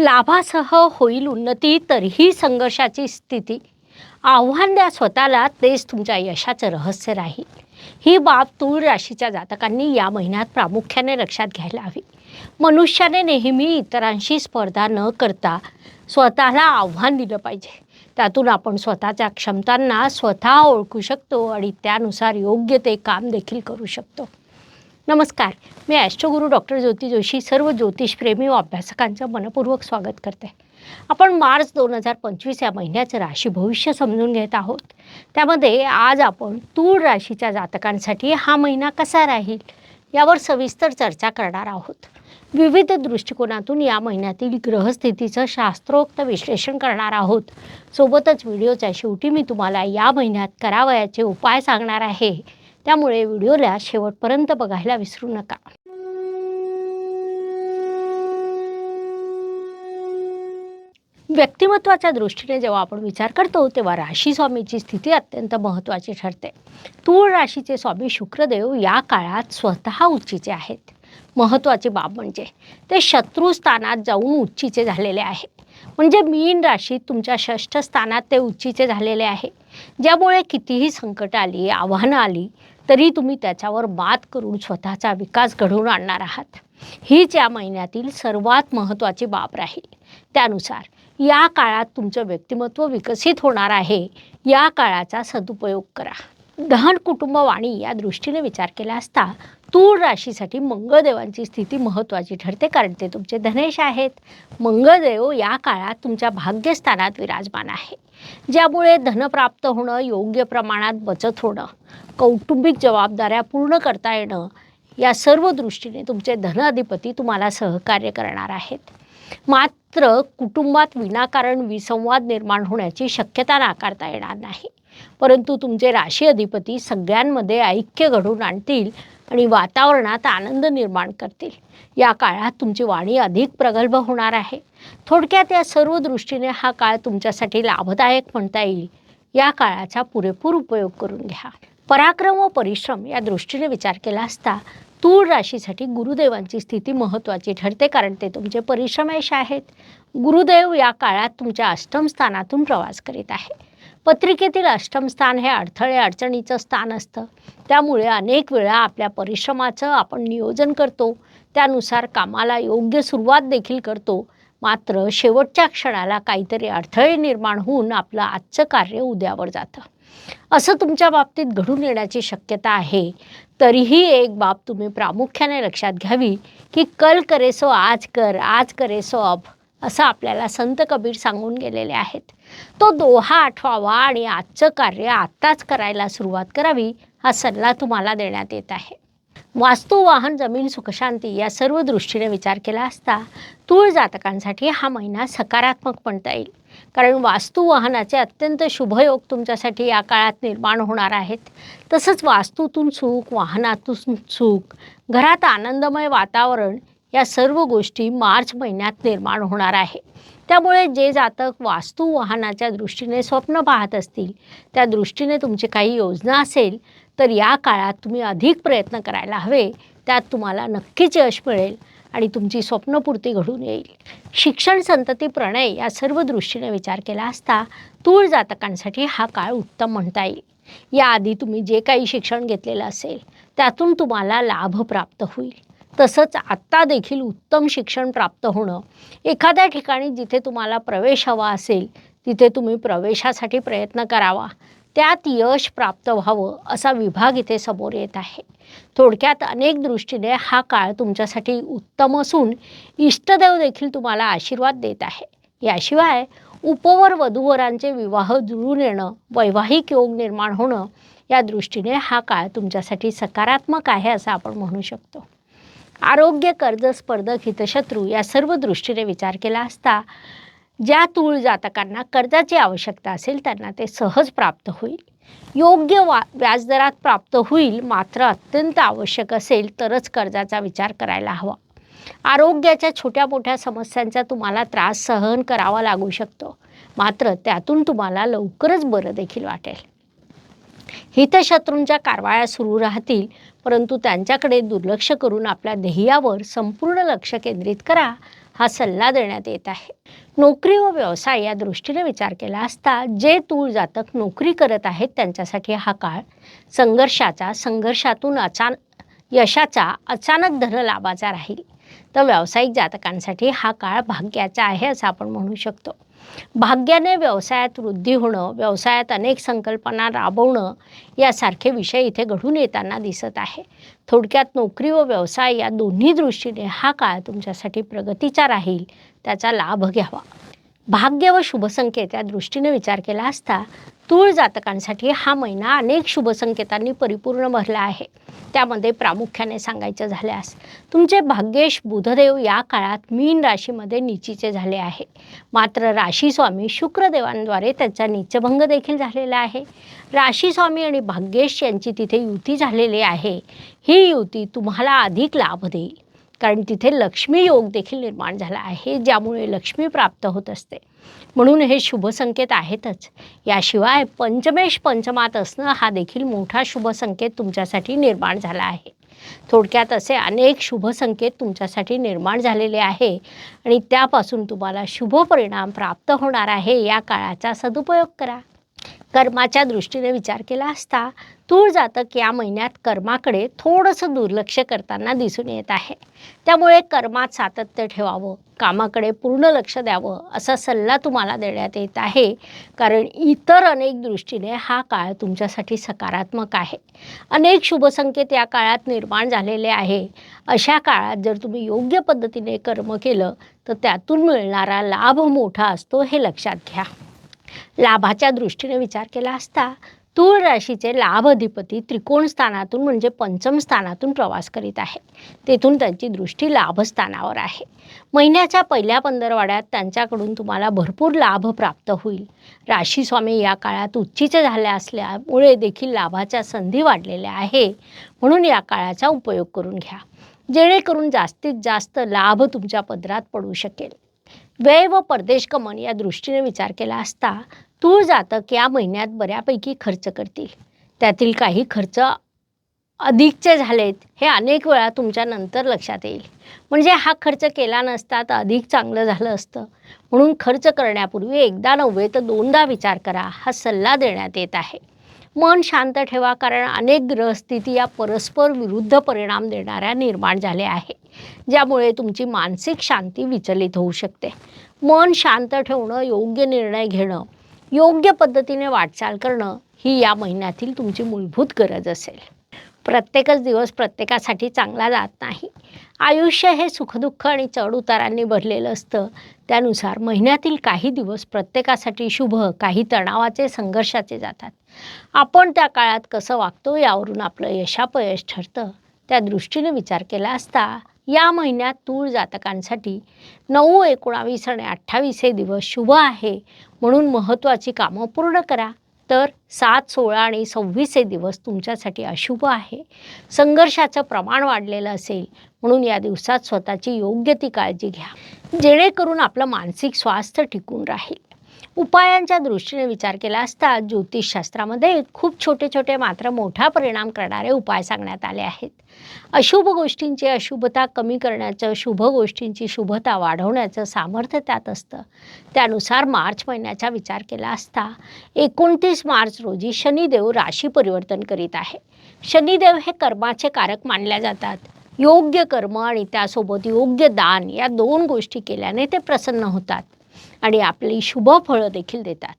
लाभासह होईल उन्नती तरीही संघर्षाची स्थिती. आव्हान द्या स्वतःला तेच तुमच्या यशाचं रहस्य राहील. ही बाब तूळ राशीच्या जातकांनी या महिन्यात प्रामुख्याने लक्षात घ्यायला हवी. मनुष्याने नेहमी इतरांशी स्पर्धा न करता स्वतःला आव्हान दिलं पाहिजे. त्यातून आपण स्वतःच्या क्षमतांना स्वतः ओळखू शकतो आणि त्यानुसार योग्य ते काम देखील करू शकतो. नमस्कार मी ॲस्ट्रोगुरू डॉक्टर ज्योती जोशी सर्व ज्योतिषप्रेमी व अभ्यासकांचं मनपूर्वक स्वागत करते. आपण मार्च दोन हजार पंचवीस या महिन्याचं राशी भविष्य समजून घेत आहोत. त्यामध्ये आज आपण तूळ राशीच्या जातकांसाठी हा महिना कसा राहील यावर सविस्तर चर्चा करणार आहोत. विविध दृष्टिकोनातून या महिन्यातील ग्रहस्थितीचं शास्त्रोक्त विश्लेषण करणार आहोत. सोबतच व्हिडिओच्या शेवटी मी तुम्हाला या महिन्यात करावयाचे उपाय सांगणार आहे. त्यामुळे व्हिडिओला शेवटपर्यंत बघायला विसरू नका. व्यक्तिमत्वाच्या दृष्टीने जेव्हा आपण विचार करतो तेव्हा राशी स्वामीची स्थिती अत्यंत महत्त्वाची ठरते. तूळ राशीचे स्वामी शुक्रदेव या काळात स्वतः उच्चीचे आहेत. महत्त्वाची बाब म्हणजे ते शत्रू स्थानात जाऊन उच्चीचे झालेले आहे म्हणजे मीन राशीत तुमच्या षष्ठ स्थानात ते उच्चीचे झालेले आहे. ज्यामुळे कितीही संकट आली आव्हानं आली तरी तुम्ही त्याच्यावर मात करून स्वतःचा विकास घडवून आणणार आहात. हीच या महिन्यातील सर्वात महत्त्वाची बाब राहील. त्यानुसार या काळात तुमचं व्यक्तिमत्व विकसित होणार आहे. या काळाचा सदुपयोग करा. दहन कुटुंब वाणी या दृष्टीने विचार केला असता तूळ राशीसाठी मंगळदेवांची स्थिती महत्त्वाची ठरते कारण ते तुमचे धनेश आहेत. मंगळदेव या काळात तुमच्या भाग्यस्थानात विराजमान आहे. ज्यामुळे धन प्राप्त होणं योग्य प्रमाणात बचत होणं कौटुंबिक जबाबदाऱ्या पूर्ण करता येणं या सर्व दृष्टीने तुमचे धन अधिपती तुम्हाला सहकार्य करणार आहेत. मात्र कुटुंबात विनाकारण विसंवाद निर्माण होण्याची शक्यता नाकारता येणार नाही. परंतु तुमचे राशी अधिपती सगळ्यांमध्ये ऐक्य घडवून आणतील आणि वातावरणात आनंद निर्माण करतील. या काळात तुमची वाणी अधिक प्रगल्भ होणार आहे. थोडक्यात या सर्व दृष्टीने हा काळ तुमच्यासाठी लाभदायक म्हणता येईल. या काळाचा पुरेपूर उपयोग करून घ्या. पराक्रम व परिश्रम या दृष्टीने विचार केला असता तूळ राशीसाठी गुरुदेवांची स्थिती महत्त्वाची ठरते कारण ते तुमचे परिश्रमेश आहेत. गुरुदेव या काळात तुमच्या अष्टम स्थानातून प्रवास करीत आहे. पत्रिकेतील अष्टम स्थान हे अडथळे अडचणीचं स्थान असतं. त्यामुळे अनेक वेळा आपल्या परिश्रमाचं आपण नियोजन करतो. त्यानुसार कामाला योग्य सुरुवात देखील करतो. मात्र शेवटच्या क्षणाला काहीतरी अडथळे निर्माण होऊन आपलं आजचं कार्य उद्यावर जातं. असं तुमच्या बाबतीत घडून येण्याची शक्यता आहे. तरीही एक बाब तुम्ही प्रामुख्याने लक्षात घ्यावी की कल करेसो आज कर आज करेसो अब. असं आपल्याला संत कबीर सांगून गेलेले आहेत. तो दोहा आठवावा आणि आजचं कार्य आत्ताच करायला सुरुवात करावी हा सल्ला तुम्हाला देण्यात येत आहे. वास्तू वाहन जमीन सुखशांती या सर्व दृष्टीने विचार केला असता तूळ जातकांसाठी हा महिना सकारात्मक म्हणता येईल. कारण वास्तू वाहनाचे अत्यंत शुभयोग तुमच्यासाठी या काळात निर्माण होणार आहेत. तसंच वास्तूतून सुख वाहनातून सुख घरात आनंदमय वातावरण या सर्व गोष्टी मार्च महिन्यात निर्माण होणार आहे. त्यामुळे जे जातक वास्तू वाहनाच्या दृष्टीने स्वप्न पाहत असतील त्या दृष्टीने तुमची काही योजना असेल तर या काळात तुम्ही अधिक प्रयत्न करायला हवे. त्यात तुम्हाला नक्कीच यश मिळेल आणि तुमची स्वप्नपूर्ती घडून येईल. शिक्षण संतती प्रणय या सर्व दृष्टीने विचार केला असता तूळ जातकांसाठी हा काळ उत्तम म्हणता येईल. याआधी तुम्ही जे काही शिक्षण घेतलेलं असेल त्यातून तुम्हाला लाभ प्राप्त होईल. तसंच आत्ता देखील उत्तम शिक्षण प्राप्त होणं. एखाद्या ठिकाणी जिथे तुम्हाला प्रवेश हवा असेल तिथे तुम्ही प्रवेशासाठी प्रयत्न करावा. त्यात यश प्राप्त व्हावं असा विभाग इथे समोर येत आहे. थोडक्यात अनेक दृष्टीने हा काळ तुमच्यासाठी उत्तम असून इष्टदेव देखील तुम्हाला आशीर्वाद देत आहे. याशिवाय उपवर वधूवरांचे विवाह जुळून येणं वैवाहिक योग निर्माण होणं या दृष्टीने हा काळ तुमच्यासाठी सकारात्मक आहे असं आपण म्हणू शकतो. आरोग्य कर्ज स्पर्धक हितशत्रू या सर्व दृष्टीने विचार केला असता ज्या तूळ जातकांना कर्जाची आवश्यकता असेल त्यांना ते सहज प्राप्त होईल. योग्य वा व्याजदरात प्राप्त होईल मात्र अत्यंत आवश्यक असेल तरच कर्जाचा विचार करायला हवा. आरोग्याच्या छोट्या मोठ्या समस्यांचा तुम्हाला त्रास सहन करावा लागू शकतो. मात्र त्यातून तुम्हाला लवकरच बरं देखील वाटेल. हितशत्रूंच्या कारवाया सुरू राहतील परंतु त्यांच्याकडे दुर्लक्ष करून आपल्या ध्येयावर संपूर्ण लक्ष केंद्रित करा हा सल्ला देण्यात येत आहे. नोकरी व व्यवसाय या दृष्टीने विचार केला असता जे तूळ जातक नोकरी करत आहेत त्यांच्यासाठी हा काळ संघर्षाचा संघर्षातून अचान यशाचा अचानक धन लाभाचा राहील. तर व्यावसायिक जातकांसाठी हा काळ भाग्याचा आहे असं आपण म्हणू शकतो. भाग्याने व्यवसायात वृद्धी होणं व्यवसायात अनेक संकल्पना राबवणं यासारखे विषय इथे घडून येताना दिसत आहे. थोडक्यात नोकरी व व्यवसाय या दोन्ही दृष्टीने हा काळ तुमच्यासाठी प्रगतीचा राहील त्याचा लाभ घ्यावा. भाग्य व शुभसंकेत या दृष्टीने विचार केला असता तूळ जातकांसाठी हा महिना अनेक शुभसंकेतांनी परिपूर्ण भरला आहे. त्यामध्ये प्रामुख्याने सांगायचं झाल्यास तुमचे भाग्येश बुधदेव या काळात मीन राशीमध्ये निचीचे झाले आहे. मात्र राशीस्वामी शुक्रदेवांद्वारे त्याचा नीचभंग देखील झालेला आहे. राशीस्वामी आणि भाग्येश यांची तिथे युती झालेली आहे. ही युती तुम्हाला अधिक लाभ देईल. कारण तिथे लक्ष्मी योग देखील निर्माण झाला आहे ज्यामुळे लक्ष्मी प्राप्त होत असते. म्हणून हे शुभ संकेत आहेतच. याशिवाय पंचमेश पंचमात असणं हा देखील मोठा शुभ संकेत तुमच्यासाठी निर्माण झाला आहे. थोडक्यात असे अनेक शुभ संकेत तुमच्यासाठी निर्माण झालेले आहे आणि त्यापासून तुम्हाला शुभ परिणाम प्राप्त होणार आहे या काळाचा सदुपयोग करा. कर्माच्या दृष्टीने विचार केला असता तूळ जातक या महिन्यात कर्माकडे थोडंसं दुर्लक्ष करताना दिसून येत आहे. त्यामुळे कर्मात सातत्य ठेवावं कामाकडे पूर्ण लक्ष द्यावं असा सल्ला तुम्हाला देण्यात येत आहे. कारण इतर अनेक दृष्टीने हा काळ तुमच्यासाठी सकारात्मक आहे. अनेक शुभसंकेत या काळात निर्माण झालेले आहे. अशा काळात जर तुम्ही योग्य पद्धतीने कर्म केलं तर त्यातून मिळणारा लाभ मोठा असतो हे लक्षात घ्या. लाभाच्या दृष्टीने विचार केला असता तूळ राशीचे लाभ अधिपती त्रिकोण स्थानातून म्हणजे पंचम स्थानातून प्रवास करीत आहेत. तेथून त्यांची दृष्टी लाभस्थानावर आहे. महिन्याच्या पहिल्या पंधरवाड्यात त्यांच्याकडून तुम्हाला भरपूर लाभ प्राप्त होईल. राशी स्वामी या काळात उच्चीचे झाल्या असल्यामुळे देखील लाभाच्या संधी वाढलेल्या आहे. म्हणून या काळाचा उपयोग करून घ्या. जेणेकरून जास्तीत जास्त लाभ तुमच्या पदरात पडू शकेल. व्यय व परदेश गमन या दृष्टीने विचार केला असता तूळ जातक या महिन्यात बऱ्यापैकी खर्च करतील. त्यातील काही खर्च अधिकचे झालेत हे अनेक वेळा तुमच्या नंतर लक्षात येईल. म्हणजे हा खर्च केला नसता तर अधिक चांगलं झालं असतं. म्हणून खर्च करण्यापूर्वी एकदा नव्हे तर दोनदा विचार करा हा सल्ला देण्यात येत आहे. मन शांत ठेवा कारण अनेक ग्रहस्थिती या परस्पर विरुद्ध परिणाम देणाऱ्या निर्माण झाल्या आहे ज्यामुळे तुमची मानसिक शांती विचलित होऊ शकते. मन शांत ठेवणं योग्य निर्णय घेणं योग्य पद्धतीने वाटचाल करणं ही या महिन्यातील तुमची मूलभूत गरज असेल. प्रत्येकच दिवस प्रत्येकासाठी चांगला जात नाही. आयुष्य हे सुखदुःख आणि चढउतारांनी भरलेलं असतं. त्यानुसार महिन्यातील काही दिवस प्रत्येकासाठी शुभ काही तणावाचे संघर्षाचे जातात. आपण त्या काळात कसं वागतो यावरून आपलं यशापयश ठरतं. त्या दृष्टीने विचार केला असता या महिन्यात तूळ जातकांसाठी नऊ एकोणावीस आणि अठ्ठावीस हे दिवस शुभ आहे. म्हणून महत्त्वाची कामं पूर्ण करा. तर सात सोळा आणि सव्वीस हे दिवस तुमच्यासाठी अशुभ आहे. संघर्षाचं प्रमाण वाढलेलं असेल म्हणून या दिवसात स्वतःची योग्य ती काळजी घ्या. जेणेकरून आपलं मानसिक स्वास्थ्य टिकून राहील. उपायांच्या दृष्टीने विचार केला असता ज्योतिषशास्त्रामध्ये खूप छोटे छोटे मात्र मोठा परिणाम करणारे उपाय सांगण्यात आले आहेत. अशुभ गोष्टींची अशुभता कमी करण्याचं शुभ गोष्टींची शुभता वाढवण्याचं सामर्थ्य त्यात असतं. त्यानुसार मार्च महिन्याचा विचार केला असता एकोणतीस मार्च रोजी शनिदेव राशी परिवर्तन करीत आहे. शनिदेव हे कर्माचे कारक मानले जातात. योग्य कर्म आणि त्यासोबत योग्य दान या दोन गोष्टी केल्याने ते प्रसन्न होतात. आणि आपली शुभ फळं देखील देतात.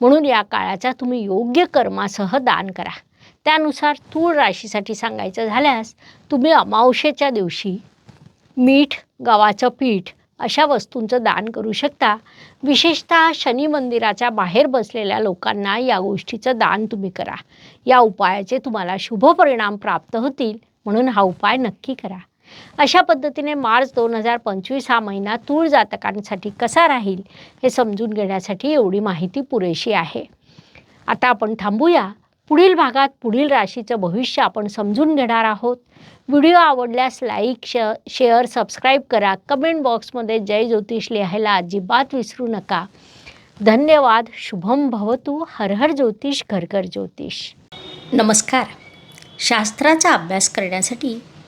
म्हणून या काळाचा तुम्ही योग्य कर्मासह दान करा. त्यानुसार तूळ राशीसाठी सांगायचं झाल्यास तुम्ही अमावशेच्या दिवशी मीठ गव्हाचं पीठ अशा वस्तूंचं दान करू शकता. विशेषतः शनी मंदिराच्या बाहेर बसलेल्या लोकांना या गोष्टीचं दान तुम्ही करा. या उपायाचे तुम्हाला शुभ परिणाम प्राप्त होतील. म्हणून हा उपाय नक्की करा. अशा पद्धतीने मार्च दोन हजार पंचवीस हा महिना तूळ जातकांसाठी कसा राहील हे समजून घेण्यासाठी एवढी माहिती पुरेशी आहे. आता आपण थांबूया. पुढील भागात पुढील राशीचं भविष्य आपण समजून घेणार आहोत. व्हिडिओ आवडल्यास लाईक श शेअर सबस्क्राईब करा. कमेंट बॉक्समध्ये जय ज्योतिष लिहायला अजिबात विसरू नका. धन्यवाद. शुभम भवतु. हर हर ज्योतिष घरघर ज्योतिष. नमस्कार. शास्त्राचा अभ्यास करण्यासाठी